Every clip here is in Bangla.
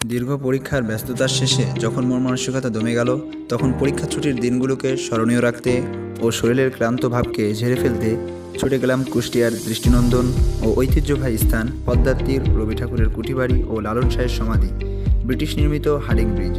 দীর্ঘ পরীক্ষার ব্যস্ততার শেষে যখন মন মানসিকতা দমে গেল, তখন পরীক্ষা ছুটির দিনগুলোকে স্মরণীয় রাখতে ও শরীরের ক্লান্ত ভাবকে ঝেড়ে ফেলতে ছুটে গেলাম কুষ্টিয়ার দৃষ্টিনন্দন ও ঐতিহ্যবাহী স্থান পদ্মার তীর রবি ঠাকুরের কুঠিবাড়ি ও লালন শাহের সমাধি, ব্রিটিশ নির্মিত হার্ডিং ব্রিজ।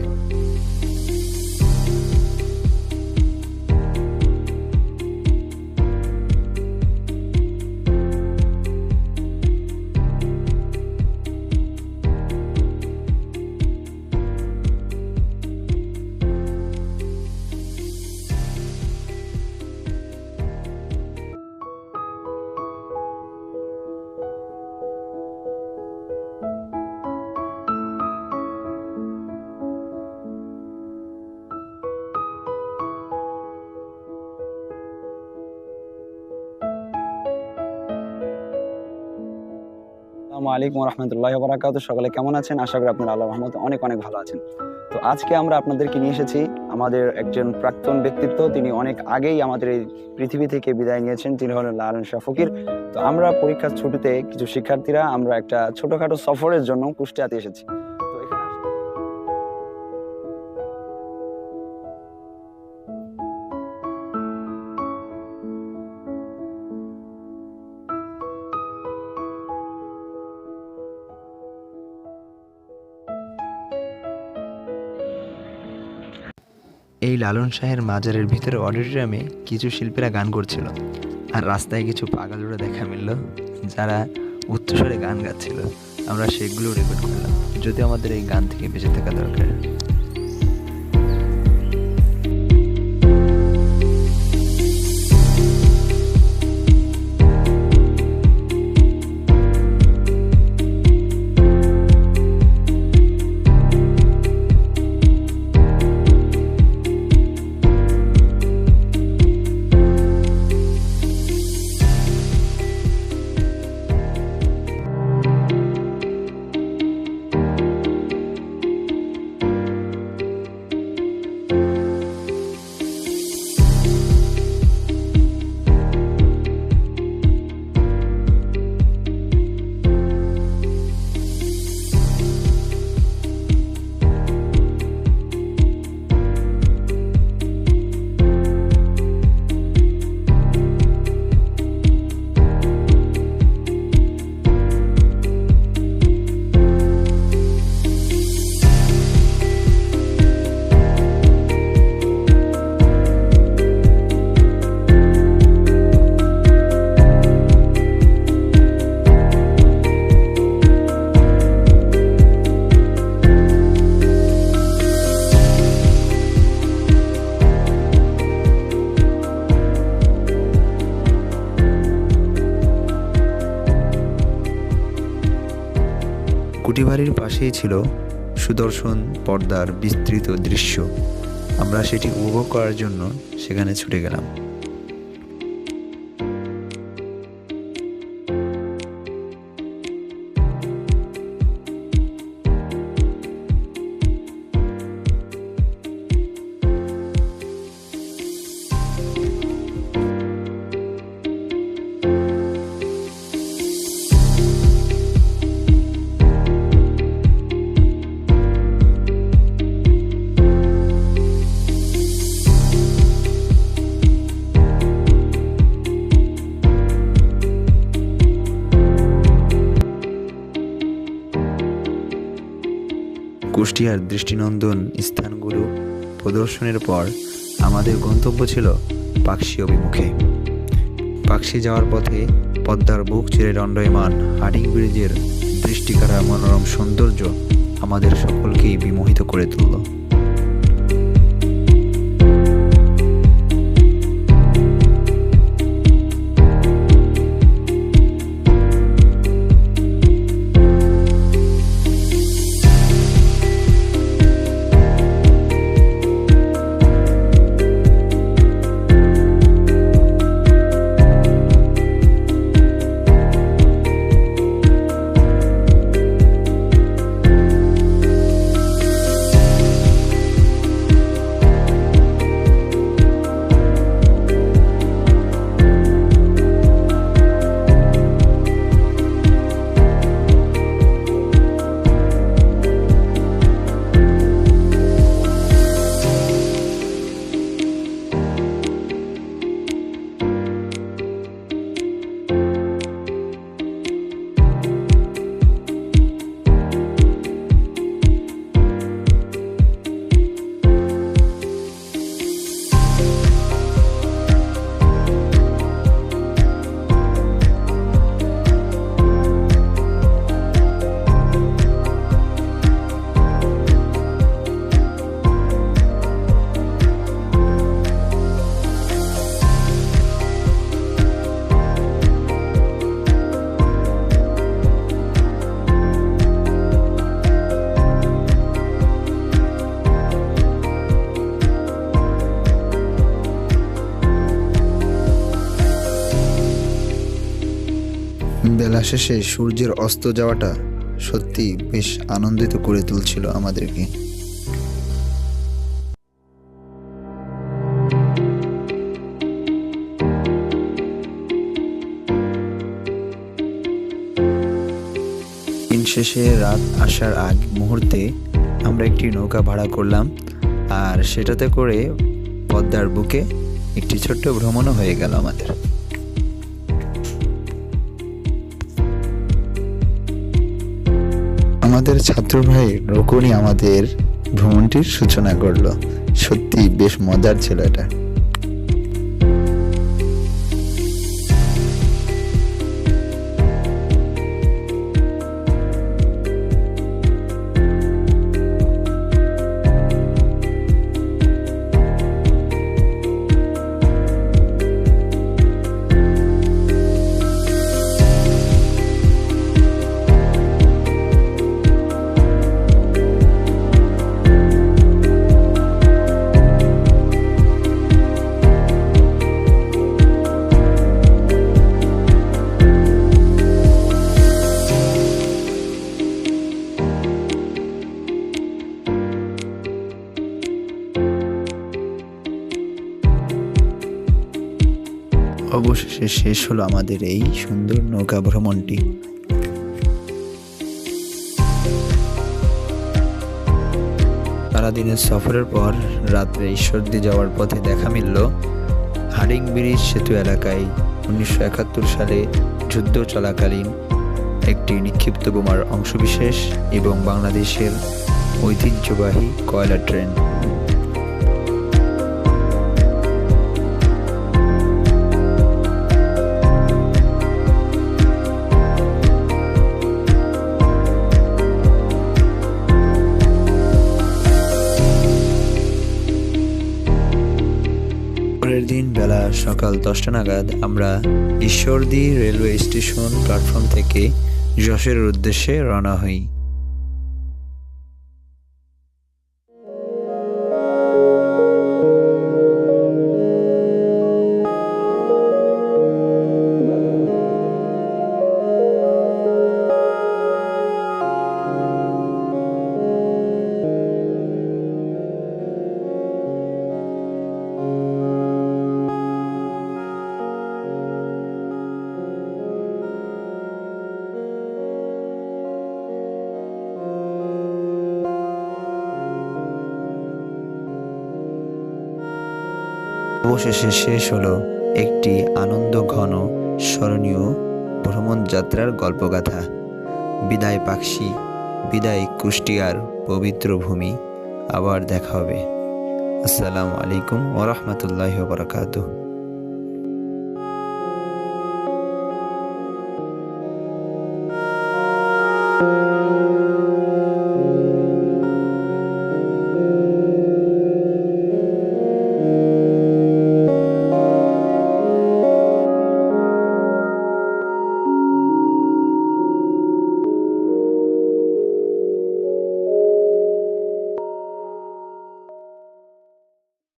আসসালামু আলাইকুম রহমতুল্লাহ বারাকাত সকালে কেমন আছেন? আশা করি আপনার আল্লাহ রহমত অনেক অনেক ভালো আছেন। তো আজকে আমরা আপনাদেরকে নিয়ে এসেছি আমাদের একজন প্রাক্তন ব্যক্তিত্ব। তিনি অনেক আগেই আমাদের এই পৃথিবী থেকে বিদায় নিয়েছেন। তিনি হলেন লালন শাহ ফকির। তো আমরা পরীক্ষার ছুটিতে কিছু শিক্ষার্থীরা আমরা একটা ছোটোখাটো সফরের জন্য কুষ্টিয়াতে এসেছি। এই লালন শাহের মাজারের ভিতরে অডিটোরিয়ামে কিছু শিল্পীরা গান করছিল। আর রাস্তায় কিছু পাগালুরা দেখা মিলল, যারা উচ্চস্বরে গান গাচ্ছিল। আমরা সেগুলো রেকর্ড করলাম। যদি আমাদের এই গান থেকে বেঁচে থাকা দরকার। কুটিবাড়ির পাশেই ছিল সুদর্শন পর্দার বিস্তৃত দৃশ্য। আমরা সেটি উপভোগ করার জন্য সেখানে ছুটে গেলাম। কুষ্টিয়ার দৃষ্টিনন্দন স্থানগুলো প্রদর্শনের পর আমাদের গন্তব্য ছিল পাকশি অভিমুখে। পাকশি যাওয়ার পথে পদ্মার বুক চিরে দণ্ডয়মান হাডিং ব্রিজের দৃষ্টিকারা মনোরম সৌন্দর্য আমাদের সকলকেই বিমোহিত করে তুলল। বেলা শেষে সূর্যের অস্ত যাওয়াটা সত্যি বেশ আনন্দিত করে তুলছিল আমাদেরকে। শেষে রাত আসার আগ মুহূর্তে আমরা একটি নৌকা ভাড়া করলাম, আর সেটাতে করে পদ্মার বুকে একটি ছোট্ট ভ্রমণও হয়ে গেল আমাদের। আমাদের ছাত্র ভাই রকুনি আমাদের ভ্রমণটির সূচনা করল। সত্যি বেশ মজার ছিল এটা। অবশেষে শেষ হলো আমাদের এই সুন্দর নৌকা ভ্রমণটি। সারাদিনের সফরের পর রাত্রে ঈশ্বরদী যাওয়ার পথে দেখা মিলল হারিং ব্রিজ সেতু এলাকায় উনিশশো একাত্তর সালে যুদ্ধ চলাকালীন একটি নিক্ষিপ্ত বোমার অংশবিশেষ এবং বাংলাদেশের ঐতিহ্যবাহী কয়লা ট্রেন। পরের দিন বেলা সকাল দশটা নাগাদ আমরা ঈশ্বরদী রেলওয়ে স্টেশন প্ল্যাটফর্ম থেকে যশের উদ্দেশ্যে রওনা হই। অবশেষে শেষ হলো একটি আনন্দ ঘন স্মরণীয় ভ্রমণ যাত্রার গল্পগাথা। বিদায় পাখি, বিদায় কুষ্টিয়ার পবিত্র ভূমি, আবার দেখা হবে। আসসালামু আলাইকুম ওরহমতুল্লাহ বারকাতুহ।